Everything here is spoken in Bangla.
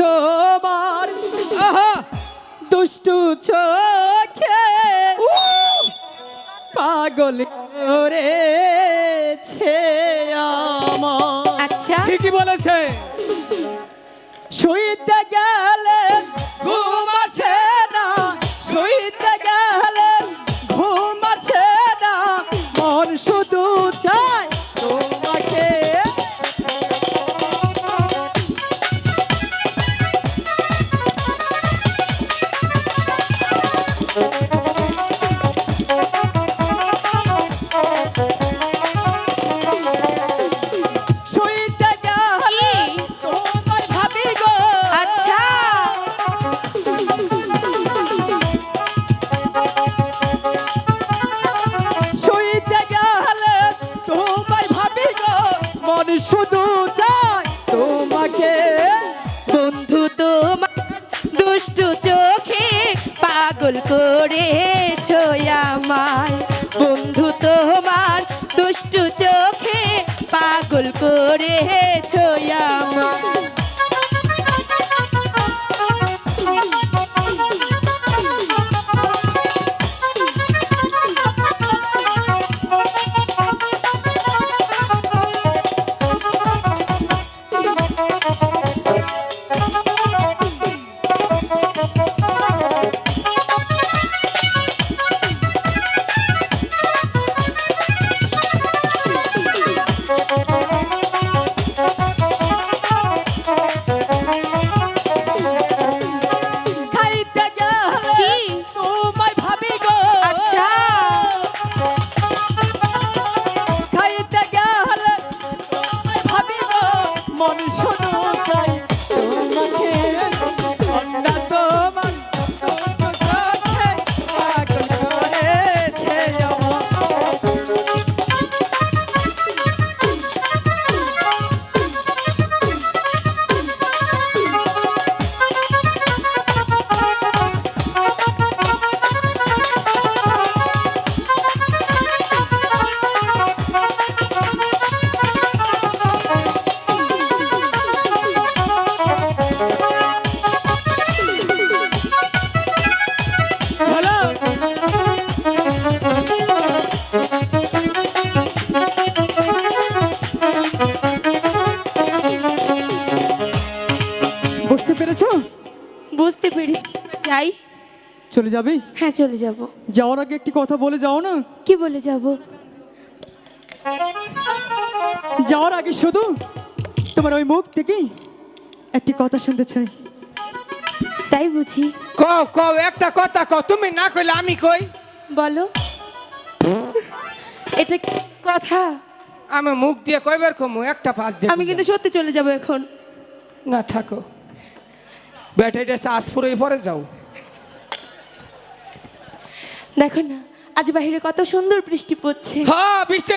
তোমার দুষ্টু চোখে পাগল করেছে আমার। আচ্ছা। ঠিকই বলেছে। শুইতে মন শুধু চাই তোমাকে। বন্ধু, তোমার দুষ্টু চোখে পাগল করেছ আমায়। বন্ধু, তোমার দুষ্টু চোখে পাগল করেছ আমায়। money. বুঝতে পেরেছি। যাই। চলে যাবি? হ্যাঁ চলে যাব। যাওয়ার আগে একটি কথা বলে যাও না? কি বলে যাব? যাওয়ার আগে শুধু তোমার ওই মুখ থেকে একটি কথা শুনতে চাই। তাই বুঝি। কও কও একটা কথা কও তুমি না কইলে আমি কই? বলো। এটা কি কথা? আমি মুখ দিয়ে কয়বার কমু একটা পাঁচ দিয়ে আমি কিন্তু সত্যি চলে যাব এখন। না থাকো। ব্যাটারিটা চার্জ ফুরে পরে যাও। দেখো না আজ বাইরে কত সুন্দর বৃষ্টি পড়ছে। হ্যাঁ বৃষ্টি